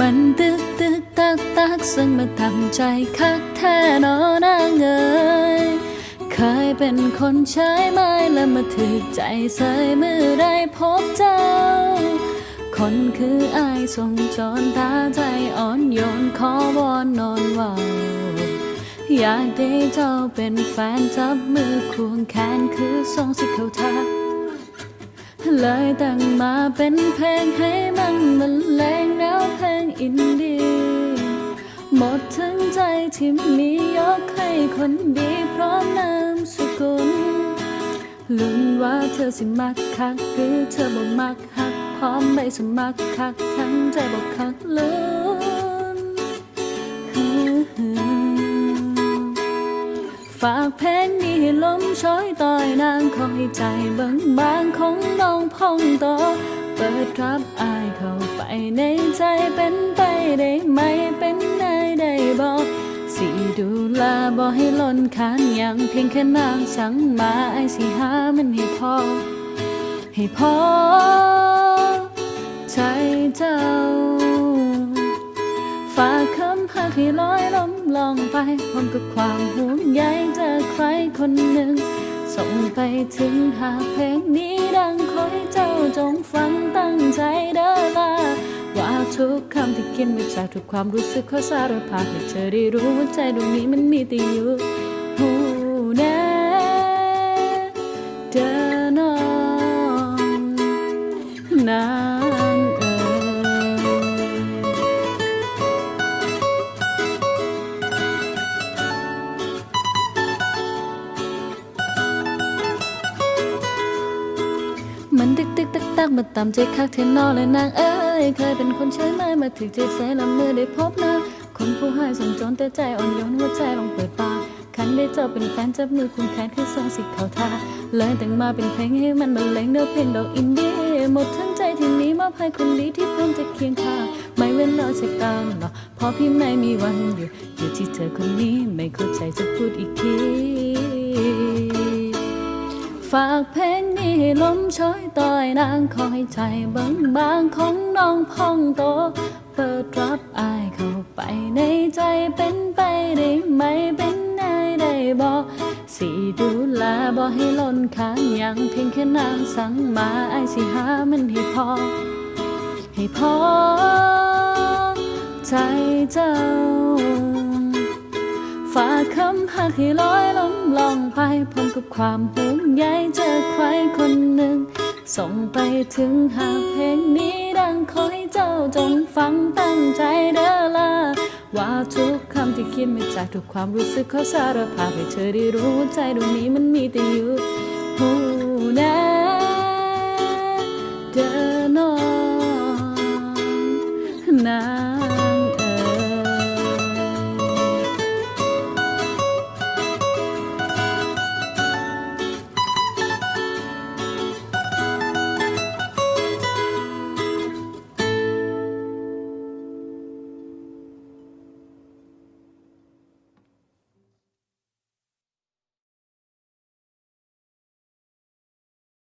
มันตึกตึกตักตักซึ่งมาทำใจคักแท้นอนางเอยเคยเป็นคนใช้ไม้และมาถึกใจใส่มือได้พบเจ้า คนคืออายทรงจรตาใจอ่อนโยนขอวอนนอนว่าอยากได้เจ้าเป็นแฟนจับมือควงแขนคือทรงสิเขาทัก เลยตั้งมาเป็นเพลงให้มันบรรเลงแนวเพลงอินดี้หมดทั้งใจที่มียกให้คนดีพร้อมนามสกุลลุ้นว่าเธอสิมักคักหรือเธอบ่มักหักพร้อมไม่สมัครคักทั้งใจบอกคักลุ้น ฝากเพลงนี้ให้ลมช้อยต่อยนางคอยใจบิ่งบางของน้องพองโตเปิดรับอายเข้าไปในใจเป็นไปได้ไหมเป็นได้ได้บอกสิดูแลบ่ให้ล้นคานอย่างเพียงแค่นางสั่งมาไอสิหามันให้พอ ให้พอ ใจเจ้า ฝากคำหักให้ลอย ลองไปพร้อมกับความห่วงใยจากใครคนหนึ่ง ส่งไปถึงหากเพลงนี้ดังขอให้เจ้าจงฟังตั้งใจเด้อลาว่าทุกคำที่กินมาจากทุกความรู้สึกขอสารภาพให้เธอได้รู้ว่าใจดวงนี้มันมีแต่อยู่หูแน่เด้อ ตักมาตามใจคักเทนอเลยนางเอ้ยเคยเป็นคนใช้ไม้มาถึงใจใส่ละเมื่อได้พบนะคนผู้ให้สมจนแต่ใจอ่อนโยนหัวใจลองเปิดปากคันได้เจอเป็นแฟนจับมือคุณแขนคือทรงสิเขาทาเลยแต่งมาเป็นเพลงให้มันบรรเลงเนื้อเพลงดอกอินดี้หมดทั้งใจที่มีมอบให้คนดีที่พร้อมจะเคียงข้างไม่เว้นรอจากกันหรอกเพราะพี่ไม่มีวันหยุดอยู่ที่เธอคนนี้ไม่เข้าใจจะพูดอีกที ฝากเพลงนี้ให้ลมช้อยต่อยนางคอยใจบางบางของน้องพองโต เปิดรับอายเข้าไปในใจเป็นไปได้ไหมเป็นได้ได้บอกสิดูแลบอกให้ล้นคานอย่างเพียงแค่นางสั่งมาไอสิหามันให้พอ ให้พอ ใจเจ้า ฝากคำหักให้ลอยล้ม ลองไปพร้อมกับความห่วงใยเจอใครคนหนึ่ง ส่งไปถึงหากเพลงนี้ดังขอให้เจ้าจงฟังตั้งใจเด้อละว่าทุกคำที่คิดมาจากทุกความรู้สึกขอสารภาพให้เธอได้รู้ใจดวงนี้มันมีแต่อยู่หู